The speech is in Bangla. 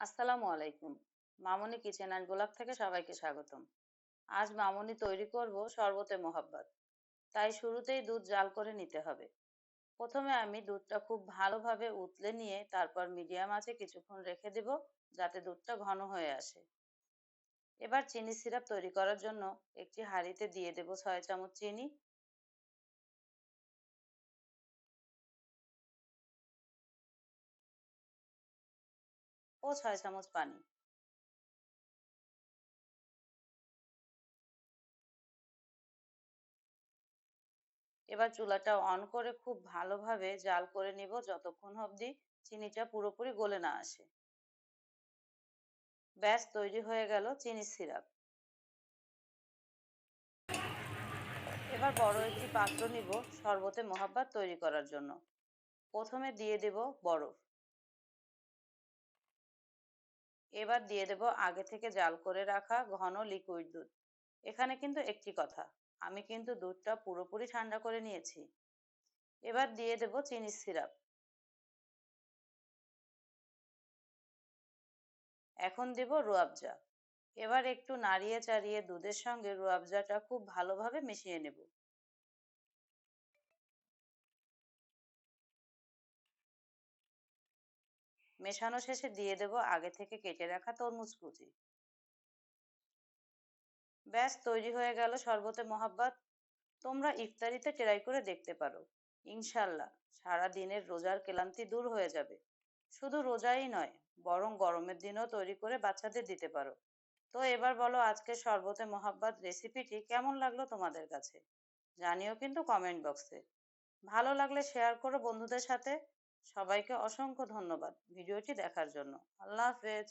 আসসালামু আলাইকুম। মামনি কিচেন অ্যান্ড গোলাপ থেকে সবাইকে স্বাগতম। আজ মামনি তৈরি করব শরবতে মোহাব্বত। তাই শুরুতেই দুধ জাল করে নিতে হবে। প্রথমে আমি দুধটা খুব ভালোভাবে উতলে নিয়ে তারপর মিডিয়াম আঁচে কিছুক্ষণ রেখে দেব যাতে দুধটা ঘন হয়ে আসে। এবার চিনি সিরাপ তৈরি করার জন্য একটি হাঁড়িতে দিয়ে দেব ছয় চামচ চিনি ও ছয় চামচ পানি। এবার চুলাটা অন করে খুব ভালোভাবে জাল করে নিব যতক্ষণ অবধি চিনিটা পুরোপুরি গলে না আসে। ব্যাস, তৈরি হয়ে গেল চিনি সিরাপ। এবার বড় একটি পাত্র নিব শরবতে মোহাব্বত তৈরি করার জন্য। প্রথমে দিয়ে দেব বরফ। এবার দিয়ে দেব আগে থেকে জাল করে রাখা ঘন লিকুইড দুধ। এখানে কিন্তু একটি কথা, আমি কিন্তু দুধটা পুরোপুরি ঠান্ডা করে নিয়েছি। এবার দিয়ে দেব চিনি সিরাপ এখন দেব রুয়াবজা এবার একটু নাড়িয়ে চাড়িয়ে দুধের সঙ্গে রুয়াবজাটা খুব ভালোভাবে মিশিয়ে নেব। মেশানো শেষে দিয়ে দেব আগে থেকে কেটে রাখা তরমুজ কুচি। ব্যাস, তৈরি হয়ে গেল শরবতে মোহাব্বত। তোমরা ইফতারিতে ট্রাই করে দেখতে পারো। ইনশাল্লাহ, সারা দিনের রোজার ক্লান্তি দূর হয়ে যাবে। শুধু রোজাই নয়, বরং গরমের দিনও তৈরি করে বাচ্চাদের দিতে পারো। তো এবার বলো, আজকে শরবতে মোহাব্বত রেসিপিটি কেমন লাগল তোমাদের কাছে? জানিও কিন্তু কমেন্ট বক্সে। ভালো লাগলে শেয়ার করো বন্ধুদের সাথে। সবাইকে অসংখ্য ধন্যবাদ ভিডিওটি দেখার জন্য। আল্লাহ হাফেজ।